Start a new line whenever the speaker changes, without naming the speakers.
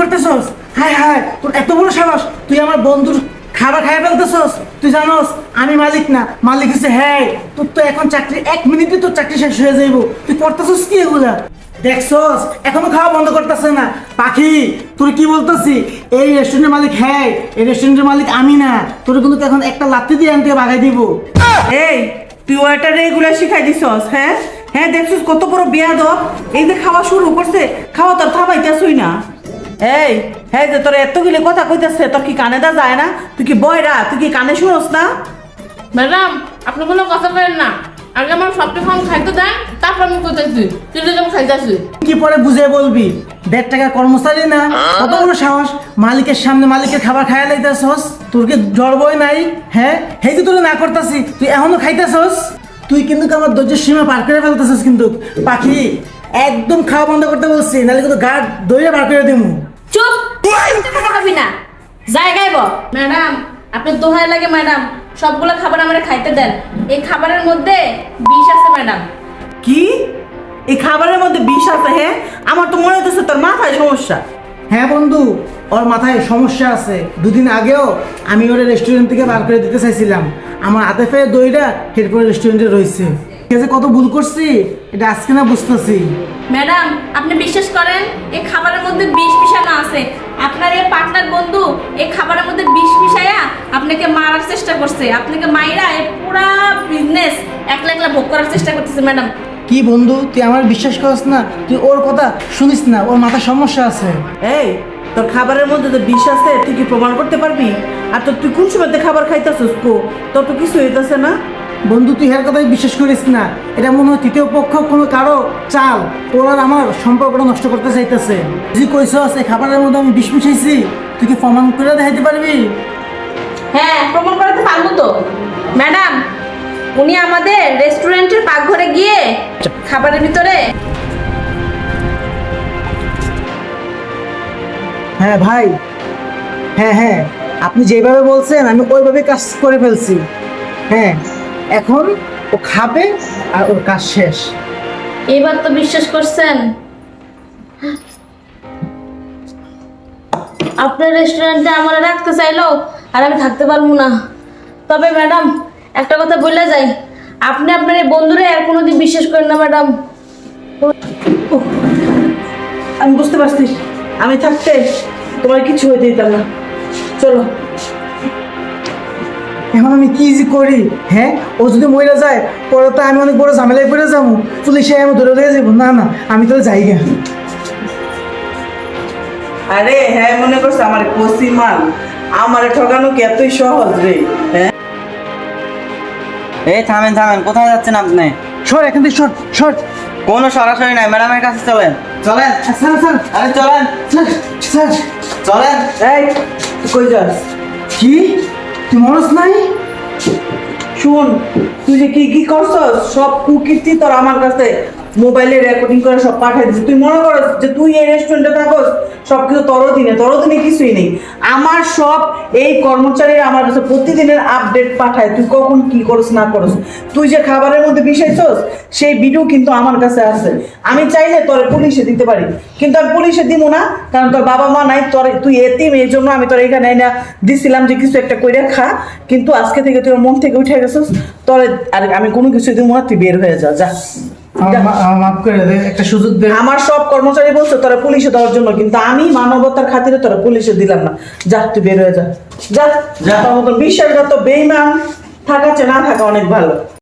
করতেছস? হায় হায়, তোর এত বড় সাহস। তুই আমার বন্ধুর খাবার খাই ফেলতেছস। তুই জানোস, আমি মালিক না। মালিক হচ্ছে হ্যাঁ তোর তো এখন চাকরি, এক মিনিটে তোর চাকরি শেষ হয়ে যাইব। তুই করতেছস কি এগুলা? দেখছস, এখনও খাওয়া বন্ধ করতেছে না। পাখি, তোর কি বলতেছি? এই রেস্টুরেন্টের মালিক হ্যাঁ এই রেস্টুরেন্টের মালিক আমি না। তোর কিন্তু এখন একটা লাত্তি দিয়ে আনতে বাগাই দিব।
এই, তুই ওয়াটারে এগুলা শিখাই দিছস হ্যাঁ? হ্যাঁ দেখছিস কত বড় বিয়াদ এই যে খাওয়া শুরু করছে, খাওয়া তোর থামাইতেছই না। এই হ্যাঁ যে তোর এতগুলি কথা কইতেছে তোর কি কানে দা যায় না? তুই কি বয়রা তুই কি কানে শুনোস না?
ম্যাডাম আপনি কোনো কথা বলেন না। আগে আমার সবটা খাম খাইতে দেন তারপর আমি কোথাইছি চিলি যখন খাইতেছি।
কি পরে বুঝে বলবি? দেড় টাকার কর্মচারী না? কত বড় সাহস? মালিকের সামনে মালিকের খাবার খাইয়া লাইতেছস? তোর কি জ্বর বই নাই? হ্যাঁ? হেই যে তোর না করতাছি তুই এখনও খাইতেছস? তুই কিন্তু আমার ধৈর্যের সীমা পার করে ফেলতেছস কিন্তু? পাখি একদম খাওয়া বন্ধ করতে বলছি নাহলে কিন্তু গা দইয়ে বার করে দিমু।
চুপ! কথা খাবি না। জায়গায় ব ম্যাডাম আপনি দোহাই লাগে ম্যাডাম। সবগুলো খাবার আমরা খাইতে দেন। এই খাবারের মধ্যে বিষ আছে ম্যাডাম।
কি? এই খাবারের মধ্যে বিষ আছে হ্যাঁ আমার তো মনে হইতেছে তোর মাথায় সমস্যা।
হ্যাঁ বন্ধু ওর মাথায় সমস্যা আছে। দুদিন আগেও আমি ওর রেস্টুরেন্ট থেকে বার করে দিতে চাইছিলাম। আমার হাতে ফেয়ে দইটা এরপরে রেস্টুরেন্টে রয়েছে ঠিক আছে কত ভুল করছি? এটা আজকে না বুঝতেছি।
ম্যাডাম আপনি বিশ্বাস করেন এই খাবারের মধ্যে বিষ মিশানো আছে। আপনার এই পার্টনার বন্ধু এই খাবারের মধ্যে বিষ মিশায়া আপনাকে মারার চেষ্টা করছে। আপনাকে মাইরা এই পুরা বিজনেস একলা একলা ভোগ করার চেষ্টা করতেছে ম্যাডাম।
কি বন্ধু তুই আমার বিশ্বাস করিস না? তুই ওর কথা শুনিস না ওর মাথায় সমস্যা আছে।
এই তোর খাবারের মধ্যে তো বিষ আছে তুই কি প্রমাণ করতে পারবি? আর তোর তুই কোন সময় খাবার খাইতেছিস কো? তোর তো কিছু হইতেছে না।
বন্ধু তুই এর কথাই বিশ্বাস করিস না। এটা মনে হয় তৃতীয় পক্ষ কোনো কারও চাল ওর আমার সম্পর্কটা নষ্ট করতে চাইতেছে। তুই কইছস এই খাবারের মধ্যে আমি বিষ মিশাইছি। তুই কি প্রমাণ করে দেখাইতে পারবি?
হ্যাঁ প্রমাণ করাতে পারব তো। ম্যাডাম উনি আমাদের রেস্টুরেন্টের পাকঘরে গিয়ে খাবারের ভিতরে
হ্যাঁ ভাই। হ্যাঁ হ্যাঁ। আপনি যেভাবে বলছেন আমি ওইভাবে কাজ করে ফেলছি। হ্যাঁ। এখন ও খাবে আর ওর কাজ শেষ।
এবার তো বিশ্বাস করছেন? আপনার রেস্টুরেন্টে আমার রাখতে চাইলো আর আমি থাকতে পারব না। তবে ম্যাডাম একটা কথা বলে যাই। আপনি আপনার এই বন্ধুরে আর কোনোদিন বিশ্বাস করেন না ম্যাডাম।
আমি বুঝতে পারছি। আমি থাকতে তোমার কিছু হইতে দিতাম না। চলো।
এখন আমি কি যে করি হ্যাঁ? ও যদি মরে যায় পরে তো আমি অনেক বড় ঝামেলায় পড়ে যাব। পুলিশে আমি ধরে ধরে যাব। না না আমি তো যাই গা
আরে হ্যাঁ মনে করছে আমার কষি মাল? আমার ঠকানো কি এতই সহজ রে? হ্যাঁ?
এই থামেন থামেন কোথায় যাচ্ছেন আপনি?
সর এখান থেকে সর সর।
কোনো সরাসরি নাই ম্যাডামের কাছে চলেন। চলেন।
Sir sir.
আরে চলেন।
Sir sir.
চলেন।
এই কই যাস?
কি? তুই নাই?
শুন তুই যে কি কি করছস? সব কুকীর্তি তোর আমার কাছে। মোবাইলে রেকর্ডিং করে সব পাঠাই দিছিস তুই মনে করস যে তুই এই রেস্টুরেন্টে থাকস সব কিছু তোরও দিনে তোরও দিনে কিছুই নেই। আমার সব এই কর্মচারীরা আমার কাছে প্রতিদিনের আপডেট পাঠায়। তুই কখন কি করস, না করস। তুই যে খাবারের মধ্যে বিষাইছস, সেই ভিডিও কিন্তু আমার কাছে আছে। আমি চাইলে তোর পুলিশে দিতে পারি। কিন্তু আমি পুলিশে দিব না, কারণ তোর বাবা মা নাই, তোর তুই এতিম, এই জন্য আমি তোর এখানে না দিছিলাম যে কিছু একটা কইরা খা। কিন্তু আজকে থেকে তুই মন থেকে উঠে গেছিস, তোর আর আমি কোনো কিছু দিব না, তুই বের হয়ে যা যা।
মাফ করে দে একটা সুযোগ দে।
আমার সব কর্মচারী বলছে তোরা পুলিশে দেওয়ার জন্য। কিন্তু আমি মানবতার খাতিরে তোরা পুলিশে দিলাম না। যা তুই বের হয়ে যা। যা
যা।
তোর মতন বিশ্বাসঘাত বেইমান থাকা চেনা থাকা অনেক ভালো।